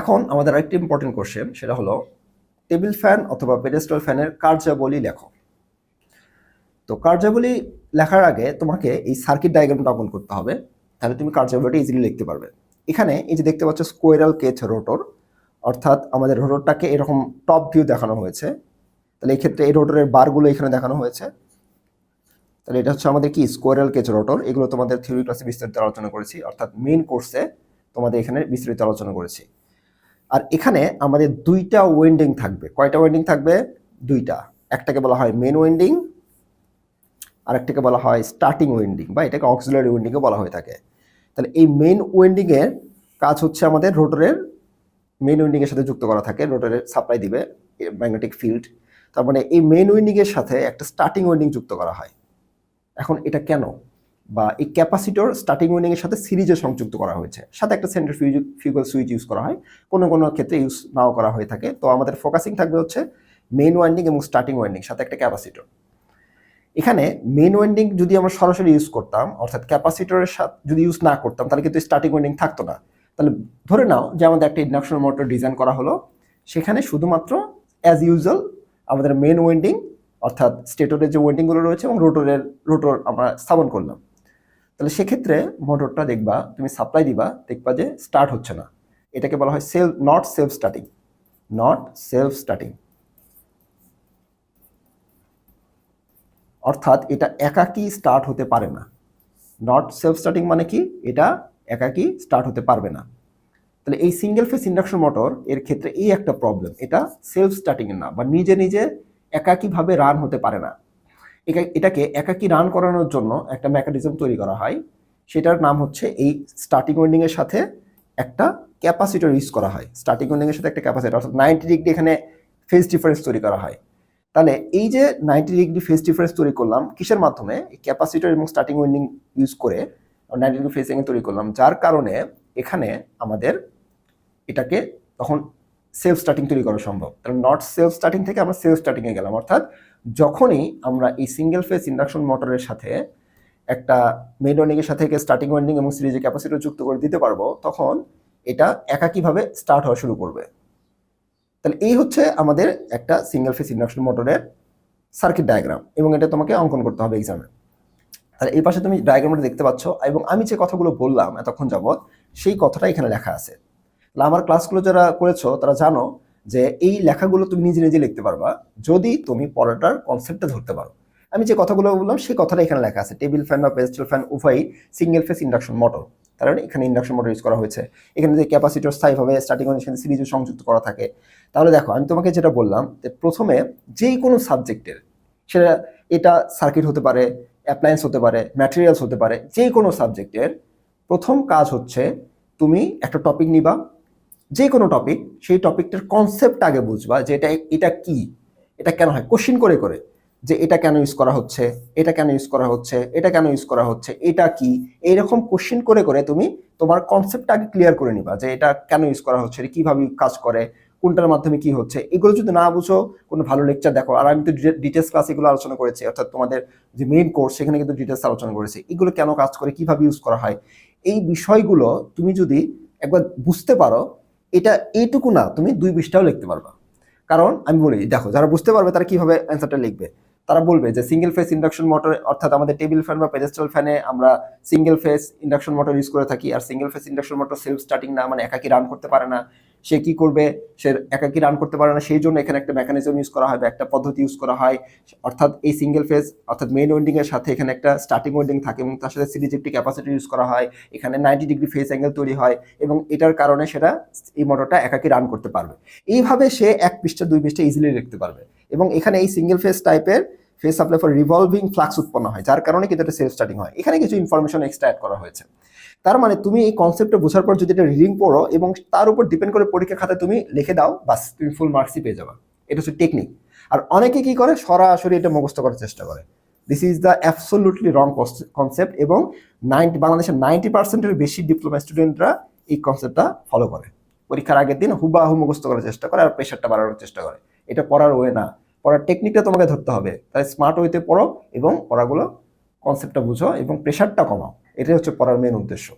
এখন আমাদের আরেকটি ইম্পর্টেন্ট কোশ্চেন সেটা হলো টেবিল ফ্যান অথবা পেডেস্টাল ফ্যানের কার্যাবলী লেখো। তো কার্যাবলী লেখার আগে তোমাকে এই সার্কিট ডায়াগ্রামটা অঙ্কন করতে হবে, তাহলে তুমি কার্যাবলীটা ইজিলি লিখতে পারবে। এখানে এই যে দেখতে পাচ্ছ স্কোয়ারাল কেচ রোটর অর্থাৎ আমাদের রোটরটাকে এরকম টপ ভিউ দেখানো হয়েছে। তাহলে এই ক্ষেত্রে এই রোটরের বারগুলো এখানে দেখানো হয়েছে। তাহলে এটা হচ্ছে আমাদের কি? স্কোয়ারাল কেচ রোটর এগুলো তোমাদের থিওরি ক্লাসে বিস্তারিত আলোচনা করেছি, অর্থাৎ মেইন কোর্সে তোমাদের এখানে বিস্তারিত আলোচনা করেছি। আর এখানে আমাদের দুইটা ওয়েন্ডিং থাকবে। কয়টা ওয়েন্ডিং থাকবে? দুইটা। একটাকে বলা হয় মেন ওয়েন্ডিং আর একটাকে বলা হয় স্টার্টিং ওয়েন্ডিং বা এটাকে অক্সিলারি ওয়েন্ডিংও বলা হয়ে থাকে। তাহলে এই মেন ওয়েন্ডিংয়ের কাজ হচ্ছে আমাদের রোটরের মেন ওয়েন্ডিংয়ের সাথে যুক্ত করা থাকে রোটরের সাপ্লাই দিবে ম্যাগনেটিক ফিল্ড তার মানে এই মেন ওয়েন্ডিংয়ের সাথে একটা স্টার্টিং ওয়েন্ডিং যুক্ত করা হয়। এখন এটা কেন? বা এই ক্যাপাসিটর স্টার্টিং ওয়েন্ডিং এর সাথে সিরিজে সংযুক্ত করা হয়েছে। সাথে একটা সেন্টার ফিউগাল সুইচ ইউজ করা হয়। কোনো কোনো ক্ষেত্রে ইউজ নাও করা হয়ে থাকে। তো আমাদের ফোকাসিং থাকবে হচ্ছে মেইন ওয়াইন্ডিং এবং স্টার্টিং ওয়াইন্ডিং সাথে একটা ক্যাপাসিটর এখানে মেইন ওয়াইন্ডিং যদি আমরা সরাসরি ইউজ করতাম, অর্থাৎ ক্যাপাসিটরের সাথে যদি ইউজ না করতাম, তাহলে কিন্তু স্টার্টিং ওয়াইন্ডিং থাকতো না। তাহলে ধরে নাও যে আমাদের একটা ইন্ডাকশন মোটর ডিজাইন করা হলো। সেখানে শুধুমাত্র অ্যাজ ইউজুয়াল আমাদের মেন ওয়েন্ডিং অর্থাৎ স্টেটরের যে ওয়েন্ডিংগুলো রয়েছে এবং রোটরের রোটর আমরা স্থাপন করলাম। তাহলে সেক্ষেত্রে মোটরটা দেখবা, তুমি সাপ্লাই দিবা, দেখবা যে স্টার্ট হচ্ছে না। এটাকে বলা হয় self not self starting not self starting অর্থাৎ এটা একাকী স্টার্ট হতে পারে না। নট সেলফ স্টার্টিং মানে কি? এটা একাকী স্টার্ট হতে পারবে না। তাহলে এই সিঙ্গেল ফেস ইন্ডাকশন মোটর এর ক্ষেত্রে এই একটা প্রবলেম এটা সেলফ স্টার্টিং না, বা নিজে নিজে একাকীভাবে রান হতে পারে না। এটাকে একাকী রান করানোর জন্য একটা মেকানিজম তৈরি করা হয়। সেটার নাম হচ্ছে এই স্টার্টিং ওয়েন্ডিং এর সাথে একটা ক্যাপাসিটর ইউজ করা হয়। স্টার্টিং ওয়েন্ডিং এর সাথে একটা ক্যাপাসিটর অর্থাৎ নাইনটি ডিগ্রি এখানে ফেস ডিফারেন্স তৈরি করা হয়। তাহলে এই যে নাইনটি ডিগ্রি ফেস ডিফারেন্স তৈরি করলাম, কিসের মাধ্যমে? ক্যাপাসিটর এবং স্টার্টিং ওয়েন্ডিং ইউজ করে নাইনটি ডিগ্রি অ্যাঙ্গেল তৈরি করলাম। যার কারণে এখানে আমাদের এটাকে তখন সেলফ স্টার্টিং তৈরি করা সম্ভব। তাহলে নট সেলফ স্টার্টিং থেকে আমরা সেলফ স্টার্টিংয়ে গেলাম। অর্থাৎ যখনই আমরা এই সিঙ্গেল ফেস ইন্ডাকশন মোটরের সাথে একটা মেন ওয়ার্নিংয়ের সাথে স্টার্টিং ওয়ার্নিং এবং সিরিজে ক্যাপাসিটর যুক্ত করে দিতে পারব, তখন এটা একাকীভাবে স্টার্ট হওয়া শুরু করবে। তাহলে এই হচ্ছে আমাদের একটা সিঙ্গেল ফেস ইন্ডাকশন মোটরের সার্কিট ডায়াগ্রাম এবং এটা তোমাকে অঙ্কন করতে হবে এক্সামে তাহলে এই পাশে তুমি ডায়াগ্রামটা দেখতে পাচ্ছ এবং আমি যে কথাগুলো বললাম এতক্ষণ যাবৎ, সেই কথাটা এখানে লেখা আছে। তাহলে আমার ক্লাসগুলো যারা করেছ, তারা জানো যে এই লেখাগুলো তুমি নিজে নিজে লিখতে পারবা, যদি তুমি পড়াটার কনসেপ্টটা ধরতে পারো। আমি যে কথাগুলো বললাম, সেই কথাটা এখানে লেখা আছে টেবিল ফ্যান বা পেস্টেল ফ্যান উভয়ই সিঙ্গেল ফেস ইন্ডাকশন মোটর তার মানে এখানে ইন্ডাকশন মোটর ইউজ করা হয়েছে। এখানে যে ক্যাপাসিটর স্থায়ীভাবে স্টার্টিং সাথে সিরিজে সংযুক্ত করা থাকে। তাহলে দেখো, আমি তোমাকে যেটা বললাম যে প্রথমে যেই কোনো সাবজেক্টের সেটা এটা সার্কিট হতে পারে অ্যাপ্লায়েন্স হতে পারে ম্যাটেরিয়ালস হতে পারে যে কোনো সাবজেক্টের প্রথম কাজ হচ্ছে তুমি একটা টপিক নিবা যে কোনো টপিক সেই টপিকটার কনসেপ্ট আগে বুঝবা যে এটা এটা কি? এটা কেন হয়? কোশ্চিন করে করে যে এটা কেন ইউজ করা হচ্ছে? এটা কেন ইউজ করা হচ্ছে? এটা কেন ইউজ করা হচ্ছে? এটা কি? এইরকম কোশ্চিন করে করে তুমি তোমার কনসেপ্ট আগে ক্লিয়ার করে নিবা যে এটা কেন ইউজ করা হচ্ছে? এটা কীভাবে কাজ করে? কোনটার মাধ্যমে কি হচ্ছে? এগুলো যদি না বুঝো, কোনো ভালো লেকচার দেখো। আর আমি তো ডিটেলস ক্লাস এগুলো আলোচনা করেছি, অর্থাৎ তোমাদের যে মেইন কোর্স সেখানে কিন্তু ডিটেলস আলোচনা করেছি। এগুলো কেন কাজ করে? কীভাবে ইউজ করা হয়? এই বিষয়গুলো তুমি যদি একবার বুঝতে পারো এটা এইটুকু না, তুমি দুই পৃষ্ঠাও লিখতে পারবা। কারণ আমি বলি, দেখো, যারা বুঝতে পারবে তারা কীভাবে অ্যান্সারটা লিখবে। তারা বলবে যে সিঙ্গেল ফেস ইন্ডাকশন মোটর অর্থাৎ আমাদের টেবিল ফ্যান বা পেডেস্টাল ফ্যানে আমরা single phase induction motor use করে থাকি, আর single phase induction motor self starting না মানে একাকি রান করতে পারে না। সে কি করবে? সে একাকি রান করতে পারে না। সেই জন্য এখানে একটা মেকানিজম ইউজ করা হয় বা একটা পদ্ধতি ইউজ করা হয়। অর্থাৎ এই সিঙ্গেল ফেজ অর্থাৎ মেইন ওয়েন্ডিং এর সাথে এখানে একটা স্টার্টিং ওয়েন্ডিং থাকে এবং তার সাথে সিরিজ একটি ক্যাপাসিটি ইউজ করা হয়। এখানে নাইনটি ডিগ্রি ফেস অ্যাঙ্গেল তৈরি হয় এবং এটার কারণে সেটা এই মোটরটা একাকি রান করতে পারবে। এইভাবে সে এক পৃষ্ঠা, দুই পৃষ্ঠা ইজিলি লিখতে পারবে এবং এখানে এই সিঙ্গেল ফেস টাইপের phase supply for revolving flux উৎপন্ন হয়, যার কারণে কিন্তু এটা সেলফ স্টার্টিং হয়। এখানে কিছু ইনফরমেশন এক্সট্রা অ্যাড করা হয়েছে। তার মানে তুমি এই কনসেপ্টটা বোঝার পর যদি এটা রিডিং পড়ো এবং তার উপর ডিপেন্ড করে পরীক্ষা খাতায় তুমি লিখে দাও, বাস তুমি ফুল মার্কসই পেয়ে যাবে। এটা হচ্ছে টেকনিক আর অনেকে কি করে? সরাসরি এটা মুখস্থ করার চেষ্টা করে। This is the absolutely wrong concept এবং নাইনটি বাংলাদেশের নাইনটি পার্সেন্টের বেশি ডিপ্লোমা স্টুডেন্টরা এই কনসেপ্টটা ফলো করে। পরীক্ষার আগের দিন হুবাহু মুখস্থ করার চেষ্টা করে আর প্রেশারটা বাড়ানোর চেষ্টা করে। এটা পড়ার ওয়ে না। পড়ার টেকনিকটা তোমাকে ধরতে হবে। তাই স্মার্ট ওয়েতে পড়ো এবং পড়াগুলো কনসেপ্টটা বুঝো এবং প্রেশারটা কমাও। এটাই হচ্ছে পড়ার মেন উদ্দেশ্য।